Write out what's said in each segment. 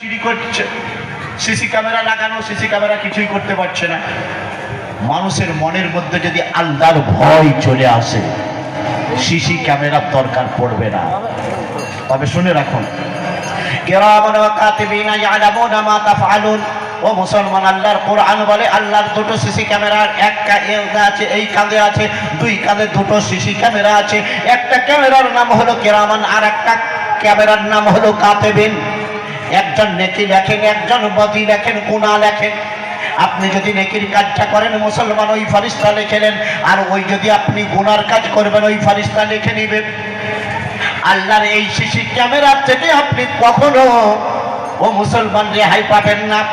চুরি করছে। CC camera লাগানো, সিসি ক্যামেরা কিছুই করতে পারছে না। মানুষের মনের মধ্যে যদি আল্লাহর ভয় চলে আসে, সিসি ক্যামেরার দরকার পড়বে না। তবে শুনে রাখুন ও মুসলমান, আল্লাহর কোরআন বলে, আল্লাহর দুটো সিসি ক্যামেরার এক আছে, এই কাঁধে আছে, দুই কাঁধে দুটো সিসি ক্যামেরা আছে। একটা ক্যামেরার নাম হলো কেরামান, আর একটা ক্যামেরার নাম হলো কাতেবিন। একজন নেকি লেখেন, একজন বদি লেখেন, গুণা লেখেন। আপনি যদি নেকির কাজটা করেন, মুসলমান ওই ফারিস্তা লিখেলেন আর ওই যদি আপনি গুনার কাজ করবেন, ওই ফারিস্তা লিখে নেবেন। আল্লাহর এই সিসি ক্যামেরার থেকে আপনি কখনো ও মুসলমান রেহাই পাবেন না।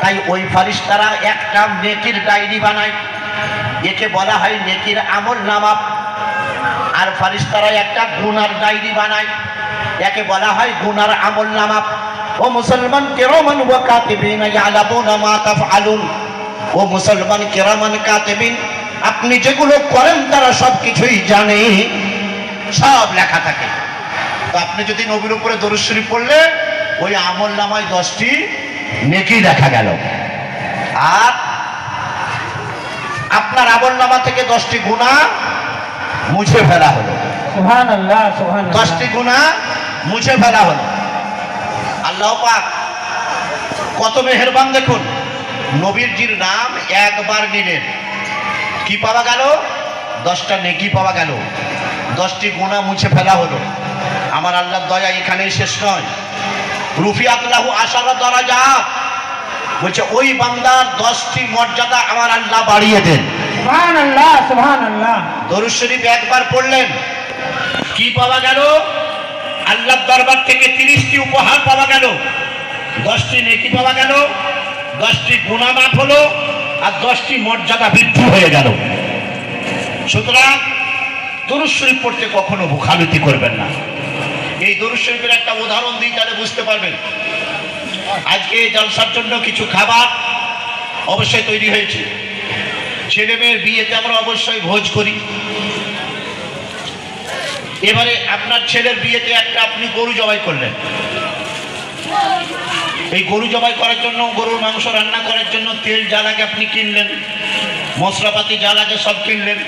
তাই ওই ফারিস্তারা একটা নেকির ডায়েরি বানায়। একে বলা হয় নেকির আমল নামা। আর ফারিস্তারা একটা গুনার ডায়েরি বানায়। একে বলা হয় গুনার আমল নামা। ও মুসলমান কেরমান ওয়া কাতিবিন ইয়ালামুনা মা তাফআলুন। ও মুসলমান কেরামান কাতিবিন আপনি যেগুলো করেন তারা সব কিছুই জানে। সব লেখা থাকে। তো আপনি যদি নবীর উপরে দরুদ শরীফ পড়লে ওই আমল নামায় দশটি নেকি দেখা গেল। আর আপনার আমল নামা থেকে দশটি গুণা মুছে ফেলা হলো। দশটি গুণা মুছে ফেলা হলো। আল্লাহ পাক কত মেহেরবান দেখুন। নবীরজির নাম একবার নিলেন। কি পাওয়া গেল? দশটা নেকি পাওয়া গেল। দশটি গুণা মুছে ফেলা হলো। আমার আল্লাহর দয়া এখানেই শেষ নয়। রুফি আল্লাহ আশার দরা যা বলছে ওই বান্দার দশটি মর্যাদা আমার আল্লাহ বাড়িয়ে দেন। দরুদ শরীফ একবার পড়লেন। কি পাওয়া গেল? আল্লাহর দরবার থেকে তিরিশটি উপহার পাওয়া গেল। দশটি নেকি পাওয়া গেল, দশটি গুণা মাফ হলো, আর দশটি মর্যাদা বৃদ্ধি হয়ে গেল। সুতরাং দরুদ পড়তে কখনো ভুখালুতি করবেন না। এই দরুদ শরীফের একটা উদাহরণ দিই, তাহলে বুঝতে পারবেন। আজকে জলসার জন্য কিছু খাবার অবশ্যই তৈরি হয়েছে। ছেলে মেয়ের বিয়েতে আমরা অবশ্যই ভোজ করি। এবারে আপনার ছেলের বিয়েতে একটা আপনি গরু জবাই করলেন। এই গরু জবাই করার জন্য, গরুর মাংস রান্না করার জন্য তেল যা লাগে আপনি কিনলেন, মশলাপাতি যা লাগে সব কিনলেন।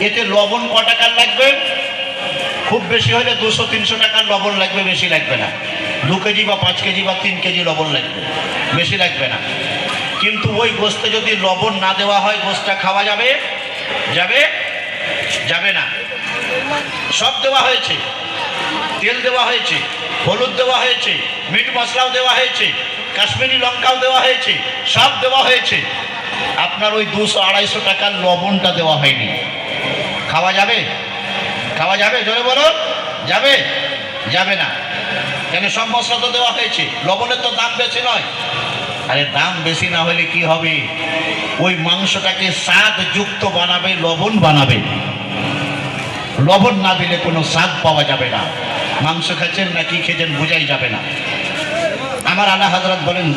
এতে লবণ ক টাকার লাগবে? খুব বেশি হলে দুশো, তিনশো টাকার লবণ লাগবে, বেশি লাগবে না। দু কেজি বা পাঁচ কেজি বা তিন কেজি লবণ লাগবে, বেশি লাগবে না। কিন্তু ওই গোস্তে যদি লবণ না দেওয়া হয়, গোস্তটা খাওয়া যাবে? যাবে? যাবে না। সব দেওয়া হয়েছে। তেল দেওয়া হয়েছে, হলুদ দেওয়া হয়েছে, মিট মশলাও দেওয়া হয়েছে, কাশ্মীরি লঙ্কাও দেওয়া হয়েছে, সব দেওয়া হয়েছে। আপনার ওই দুশো আড়াইশো টাকার লবণটা দেওয়া হয়নি। খাওয়া যাবে? খাওয়া যাবে? জোরে বলো যাবে? যাবে না। কেন সব মশলা তো দেওয়া হয়েছে? লবণের তো দাম বেশি নয়। আরে দাম বেশি না হলে কি হবে? ওই মাংসটাকে স্বাদ যুক্ত বানাবে, লবণ বানাবে। লবণ না দিলে কোনো স্বাদ পাওয়া যাবে না। মাংস খাচ্ছেন না কি খেয়েছেন বোঝাই যাবে না। আমার আলা হাজরত বলেন